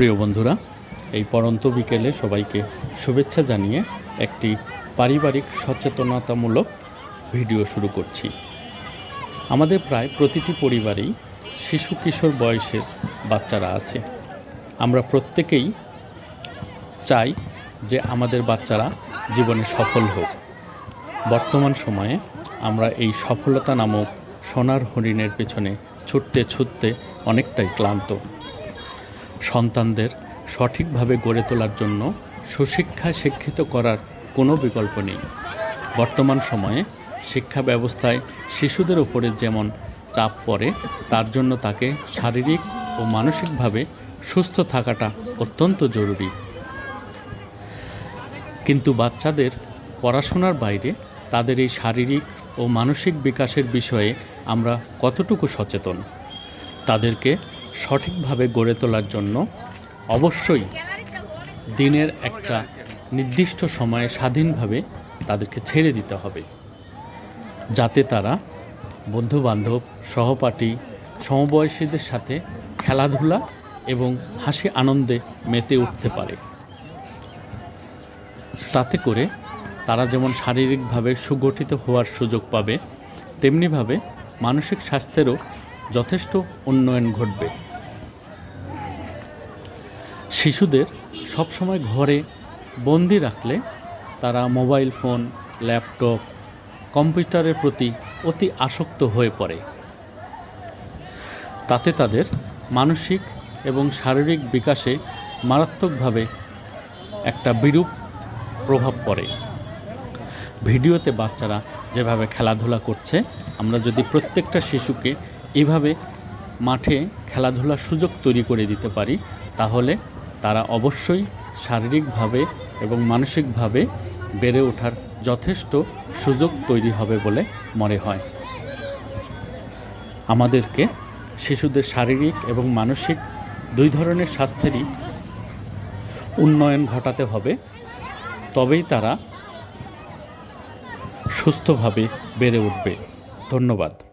প্রিয় বন্ধুরা, এই পরন্ত বিকেলে সবাইকে শুভেচ্ছা জানিয়ে একটি পারিবারিক সচেতনতামূলক ভিডিও শুরু করছি। আমাদের প্রায় প্রতিটি পরিবারেই শিশু কিশোর বয়সের বাচ্চারা আছে। আমরা প্রত্যেকেই চাই যে আমাদের বাচ্চারা জীবনে সফল হোক। বর্তমান সময়ে আমরা এই সফলতা নামক সোনার হরিণের পেছনে ছুটতে ছুটতে অনেকটাই ক্লান্ত। সন্তানদের সঠিকভাবে গড়ে তোলার জন্য সুশিক্ষায় শিক্ষিত করার কোনো বিকল্প নেই। বর্তমান সময়ে শিক্ষা ব্যবস্থায় শিশুদের উপরে যেমন চাপ পড়ে, তার জন্য তাকে শারীরিক ও মানসিকভাবে সুস্থ থাকাটা অত্যন্ত জরুরি। কিন্তু বাচ্চাদের পড়াশোনার বাইরে তাদের এই শারীরিক ও মানসিক বিকাশের বিষয়ে আমরা কতটুকু সচেতন? তাদেরকে সঠিকভাবে গড়ে তোলার জন্য অবশ্যই দিনের একটা নির্দিষ্ট সময়ে স্বাধীনভাবে তাদেরকে ছেড়ে দিতে হবে। যাতে তারা বন্ধুবান্ধব, সহপাঠী, সমবয়সীদের সাথে খেলাধুলা এবং হাসি আনন্দে মেতে উঠতে পারে। তাতে করে তারা যেমন শারীরিকভাবে সুগঠিত হওয়ার সুযোগ পাবে, তেমনিভাবে মানসিক স্বাস্থ্যেরও যথেষ্ট উন্নয়ন ঘটবে। শিশুদের সবসময় ঘরে বন্দি রাখলে তারা মোবাইল ফোন, ল্যাপটপ, কম্পিউটারের প্রতি অতি আসক্ত হয়ে পড়ে। তাতে তাদের মানসিক এবং শারীরিক বিকাশে মারাত্মকভাবে একটা বিরূপ প্রভাব পড়ে। ভিডিওতে বাচ্চারা যেভাবে খেলাধুলা করছে, আমরা যদি প্রত্যেকটা শিশুকে এইভাবে মাঠে খেলাধুলার সুযোগ তৈরি করে দিতে পারি, তাহলে তারা অবশ্যই শারীরিকভাবে এবং মানসিকভাবে বেড়ে ওঠার যথেষ্ট সুযোগ তৈরি হবে বলে মনে হয়। আমাদেরকে শিশুদের শারীরিক এবং মানসিক দুই ধরনের স্বাস্থ্যেরই উন্নয়ন ঘটাতে হবে, তবেই তারা সুস্থভাবে বেড়ে উঠবে। ধন্যবাদ।